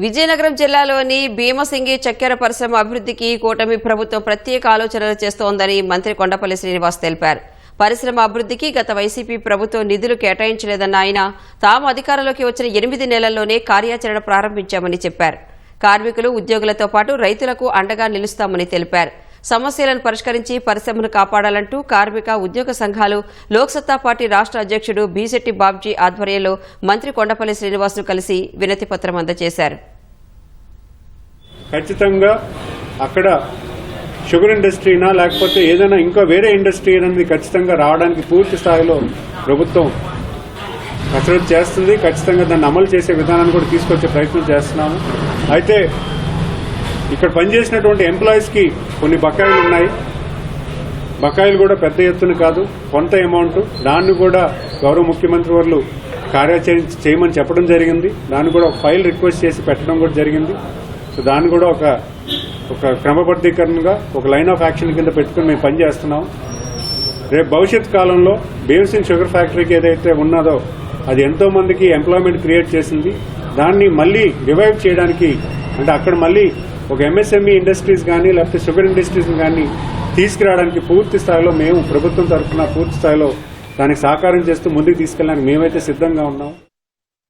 విజయనగరం జిల్లాలోని భీమసింగి చక్కెర పరిశ్రమ అభివృద్ధికి కూటమి ప్రభుత్వం ప్రత్యేక ఆలోచనలు చేస్తోందని మంత్రి కొండపల్లి శ్రీనివాస్ తెలిపారు. పరిశ్రమ అభివృద్ధికి గత వైసీపీ ప్రభుత్వం నిధులు కేటాయించలేదన్న ఆయన తాము అధికారంలోకి వచ్చిన ఎనిమిది నెలల్లోనే కార్యాచరణ ప్రారంభించామని చెప్పారు. కార్మికులు ఉద్యోగులతో పాటు రైతులకు అండగా నిలుస్తామని తెలిపారు. సమస్యలను పరిష్కరించి పరిశ్రమను కాపాడాలంటూ కార్మిక ఉద్యోగ సంఘాలు లోక్సత్తా పార్టీ రాష్ట్ర అధ్యక్షుడు బీశెట్టి బాబ్జీ ఆధ్వర్యంలో మంత్రి కొండపల్లి శ్రీనివాస్ను కలిసి వినతి పత్రం అందజేశారు. ఖచ్చితంగా అక్కడ షుగర్ ఇండస్ట్రీనా లేకపోతే ఏదైనా ఇంకా వేరే ఇండస్ట్రీ అనేది ఖచ్చితంగా రావడానికి పూర్తి స్థాయిలో ప్రభుత్వం కసరత్తు చేస్తుంది. ఖచ్చితంగా దాన్ని అమలు చేసే విధానాన్ని కూడా తీసుకొచ్చే ప్రయత్నం చేస్తున్నాము. అయితే ఇక్కడ పనిచేసినటువంటి ఎంప్లాయీస్కి కొన్ని బకాయిలు ఉన్నాయి. బకాయిలు కూడా పెద్ద ఎత్తున కాదు కొంత అమౌంట్ దాన్ని కూడా గౌరవ ముఖ్యమంత్రి వారు కార్యాచరణ చేయమని చెప్పడం జరిగింది. దాన్ని కూడా ఒక ఫైల్ రిక్వెస్ట్ చేసి పెట్టడం కూడా జరిగింది. సో దాన్ని కూడా ఒక ఒక క్రమబద్ధీకరణగా ఒక లైన్ ఆఫ్ యాక్షన్ కింద పెట్టుకుని మేము పనిచేస్తున్నాం రేపు భవిష్యత్ కాలంలో బేవసింగ్ షుగర్ ఫ్యాక్టరీకి ఏదైతే ఉన్నదో అది ఎంతో మందికి ఎంప్లాయ్మెంట్ క్రియేట్ చేసింది. దాన్ని మళ్ళీ రివైవ్ చేయడానికి అంటే అక్కడ మళ్ళీ ఒక ఎంఎస్ఎంఈ ఇండస్ట్రీస్ కానీ లేకపోతే షుగర్ ఇండస్ట్రీస్ కానీ తీసుకురావడానికి పూర్తి స్థాయిలో మేము ప్రభుత్వం తరఫున పూర్తి స్థాయిలో దానికి సహకారం చేస్తూ ముందుకు తీసుకెళ్ళడానికి మేమైతే సిద్ధంగా ఉన్నాం.